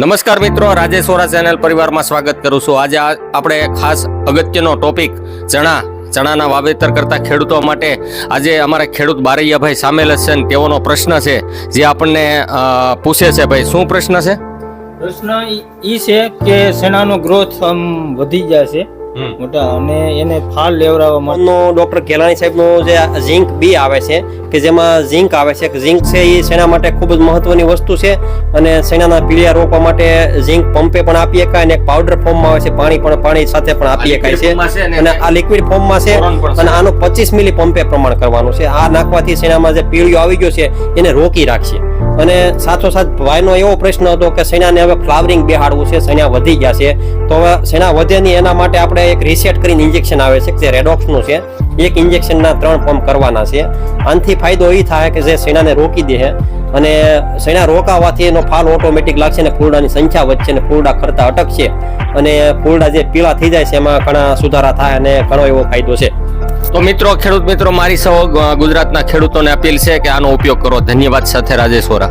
નમસ્કાર મિત્રો રાજેશ્વરા ચેનલ પરિવારમાં સ્વાગત કરું છું. આજે આપણે ખાસ અગત્યનો ટોપિક ચણા, ચણાના વાવેતર કરતા ખેડૂતો માટે આજે અમારા ખેડૂત બારૈયાભાઈ સામેલ છે ને તેઓનો પ્રશ્ન છે, જે આપણને પૂછે છે ભાઈ. શું પ્રશ્ન છે? પ્રશ્ન ઈ છે કે ચણાનો ગ્રોથ આમ વધી જાય છે મોટા અને એને ફાલ લેવડાવવા માટે. નો ડોક્ટર ગેલાણી સાહેબનું જે ઝિંક બી આવે છે કે જેમાં ઝિંક આવે છે ઝિંક છે એ સેના માટે ખૂબ જ મહત્વની વસ્તુ છે અને સેનાના પીળિયા રોકવા માટે ઝિંક પંપે પણ આપી શકાય અને એક પાવડર ફોર્મમાં આવે છે પાણી પણ પાણી સાથે પણ આપી શકાય છે. છે અને આ લિક્વિડ ફોર્મમાં છે છે. અને આનું પચીસ મિલી પંપે પ્રમાણ કરવાનું છે. આ નાખવાથી સેનામાં જે પીળિયો આવી ગયો છે એને રોકી રાખશે. અને સાથોસાથ ભાઈનો એવો પ્રશ્ન હતો કે સેનાને હવે ફ્લાવરિંગ બેહાડવું છે, સેના વધી ગયા છે. તો હવે સેના વધે નહીં, એના માટે આપણે એક રિસેટ કરીને ઇન્જેક્શન આવે છે, જે રેડોક્સનું છે. એક ઇન્જેક્શનના ત્રણ પંપ કરવાના છે. આનાથી ફાયદો એ થાય કે જે સેનાને રોકી દે અને સેના રોકાવાથી એનો ફાલ ઓટોમેટિક લાગશે અને ફૂલડાની સંખ્યા વધશે અને ફૂલડા ખરતા અટકશે. અને ફૂલડા જે પીળા થઈ જાય છે, એમાં ઘણા સુધારા થાય અને ઘણો એવો ફાયદો છે. તો મિત્રો, ખેડૂત મિત્રો, મારી સૌ ગુજરાતના ખેડૂતોને અપીલ છે કે આનો ઉપયોગ કરો. ધન્યવાદ સાથે રાજેશ્વરા